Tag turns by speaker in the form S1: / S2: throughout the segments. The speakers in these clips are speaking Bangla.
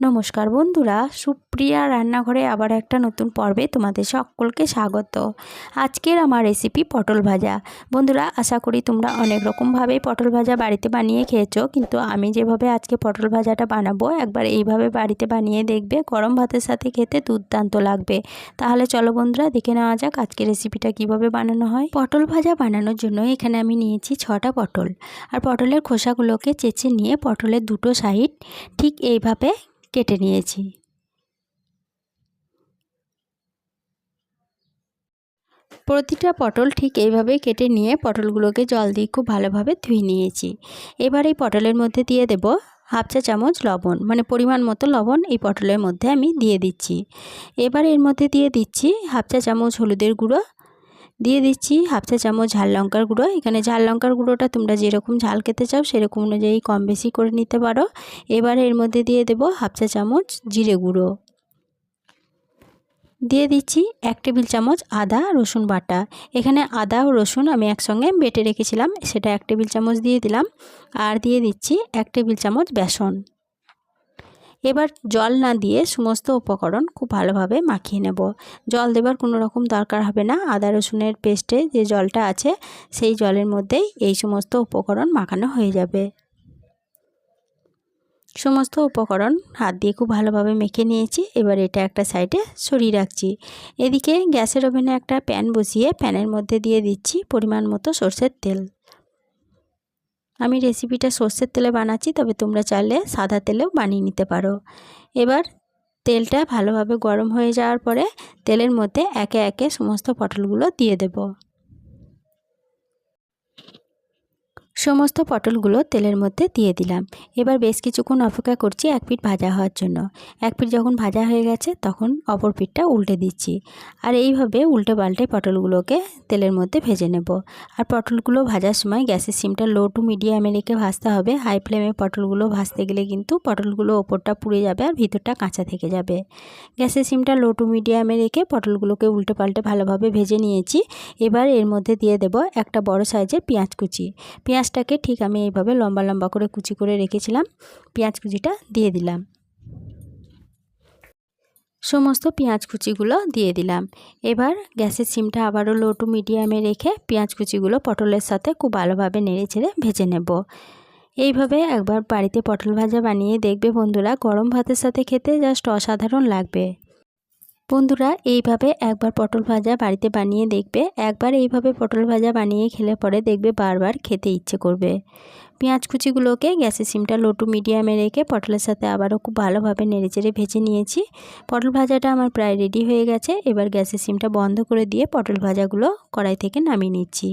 S1: নমস্কার বন্ধুরা, সুপ্রিয়া রান্নাঘরে আবার একটা নতুন পর্বে তোমাদের সকলকে স্বাগত। আজকের আমার রেসিপি পটল ভাজা। বন্ধুরা, আশা করি তোমরা অনেক রকমভাবেই পটল ভাজা বাড়িতে বানিয়ে খেয়েছো, কিন্তু আমি যেভাবে আজকে পটল ভাজাটা বানাবো, একবার এইভাবে বাড়িতে বানিয়ে দেখবে, গরম ভাতের সাথে খেতে দুর্দান্ত লাগবে। তাহলে চলো বন্ধুরা, দেখে নেওয়া যাক আজকে রেসিপিটা কীভাবে বানানো হয়। পটল ভাজা বানানোর জন্য এখানে আমি নিয়েছি ছটা পটল। আর পটলের খোসাগুলোকে চেঁচে নিয়ে পটলের দুটো সাইড ঠিক এইভাবে কেটে নিয়েছি। প্রতিটা পটল ঠিক এইভাবে কেটে নিয়ে পটলগুলোকে জল দিয়ে খুব ভালোভাবে ধুয়ে নিয়েছি। এবার এই পটলের মধ্যে দিয়ে দেব হাফ চা চামচ লবণ মানে পরিমাণ মতো লবণ এই পটলের মধ্যে আমি দিয়ে দিচ্ছি। এবার এর মধ্যে দিয়ে দিচ্ছি হাফ চা চামচ হলুদের গুঁড়ো দিয়ে দিচ্ছি হাফ চা চামচ ঝাল লঙ্কার গুঁড়ো। এখানে ঝাল লঙ্কার গুঁড়োটা তোমরা যেরকম ঝাল খেতে চাও সেরকম অনুযায়ী কম বেশি করে নিতে পারো। এবার এর মধ্যে দিয়ে দেবো হাফ চা চামচ জিরে গুঁড়ো। দিয়ে দিচ্ছি এক টেবিল চামচ আদা, রসুন বাটা। এখানে আদা ও রসুন আমি একসঙ্গে বেটে রেখেছিলাম, সেটা এক টেবিল চামচ দিয়ে দিলাম। আর দিয়ে দিচ্ছি এক টেবিল চামচ বেসন। এবার জল না দিয়ে সমস্ত উপকরণ খুব ভালোভাবে মাখিয়ে নেব। জল দেবার কোনো রকম দরকার হবে না। আদা, রসুনের পেস্টে যে জলটা আছে, সেই জলের মধ্যেই এই সমস্ত উপকরণ মাখানো হয়ে যাবে। সমস্ত উপকরণ হাত দিয়ে খুব ভালোভাবে মেখে নিয়েছি। এবার এটা একটা সাইডে সরিয়ে রাখছি। এদিকে গ্যাসের ওভেনে একটা প্যান বসিয়ে প্যানের মধ্যে দিয়ে দিচ্ছি পরিমাণ মতো সর্ষের তেল। আমি রেসিপিটা সর্ষের তেলে বানাচ্ছি, তবে তোমরা চাইলে সাদা তেলেও বানিয়ে নিতে পারো। এবার তেলটা ভালোভাবে গরম হয়ে যাওয়ার পরে তেলের মধ্যে একে একে সমস্ত পটলগুলো দিয়ে দেবো। সমস্ত পটলগুলো তেলের মধ্যে দিয়ে দিলাম। এবার বেশ কিছুক্ষণ অপেক্ষা করছি এক পিঠ ভাজা হওয়ার জন্য। এক পিঠ যখন ভাজা হয়ে গেছে, তখন অপর পিঠটা উল্টে দিচ্ছি। আর এইভাবে উল্টে পাল্টে পটলগুলোকে তেলের মধ্যে ভেজে নেব। আর পটলগুলো ভাজার সময় গ্যাসের সিমটা লো টু মিডিয়ামে রেখে ভাজতে হবে। হাই ফ্লেমে পটলগুলো ভাজতে গেলে কিন্তু পটলগুলো ওপরটা পুড়ে যাবে আর ভিতরটা কাঁচা থেকে যাবে। গ্যাসের সিমটা লো টু মিডিয়ামে রেখে পটলগুলোকে উল্টে পাল্টে ভালোভাবে ভেজে নিয়েছি। এবার এর মধ্যে দিয়ে দেব একটা বড় সাইজের পেঁয়াজ কুচি। পেঁয়াজ পেঁয়াজটাকে ঠিক আমি এইভাবে লম্বা লম্বা করে কুচি করে রেখেছিলাম। পেঁয়াজ কুচিটা দিয়ে দিলাম। সমস্ত পেঁয়াজ কুচিগুলো দিয়ে দিলাম। এবার গ্যাসের সিমটা আবারও লো টু মিডিয়ামে রেখে পেঁয়াজ কুচিগুলো পটলের সাথে খুব ভালোভাবে নেড়ে ছেড়ে ভেজে নেব। এইভাবে একবার বাড়িতে পটল ভাজা বানিয়ে দেখবে বন্ধুরা, গরম ভাতের সাথে খেতে জাস্ট অসাধারণ লাগবে। বন্ধুরা, এইভাবে একবার পটল ভাজা বাড়িতে বানিয়ে দেখবে। একবার এইভাবে পটল ভাজা বানিয়ে খেলে পরে দেখবে বারবার খেতে ইচ্ছে করবে। পেঁয়াজ কুচিগুলোকে গ্যাসের সিমটা লো টু মিডিয়ামে রেখে পটলের সাথে আবারও খুব ভালোভাবে নেড়েচেড়ে ভেজে নিয়েছি। পটল ভাজাটা আমার প্রায় রেডি হয়ে গেছে। এবার গ্যাসের সিমটা বন্ধ করে দিয়ে পটল ভাজাগুলো কড়াই থেকে নামিয়ে নিচ্ছি।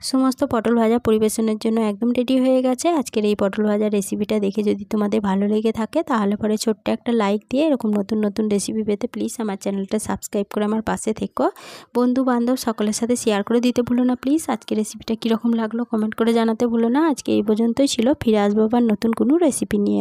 S1: সমস্ত পটল ভাজা পরিবেশনের জন্য একদম রেডি হয়ে গেছে। আজকের এই পটল ভাজা রেসিপিটা দেখে যদি তোমাদের ভালো লেগে থাকে, তাহলে পরে ছোট্ট একটা লাইক দিয়ে এরকম নতুন নতুন রেসিপি পেতে প্লিজ আমার চ্যানেলটা সাবস্ক্রাইব করে আমার পাশে থেকো। বন্ধু বান্ধব সকলের সাথে শেয়ার করে দিতে ভুলো না প্লিজ আজকে রেসিপিটা কীরকম লাগল কমেন্ট করে জানাতে ভুলো না। আজকে এই পর্যন্তই ছিল। ফিরে আসব আবার নতুন কোনো রেসিপি নিয়ে।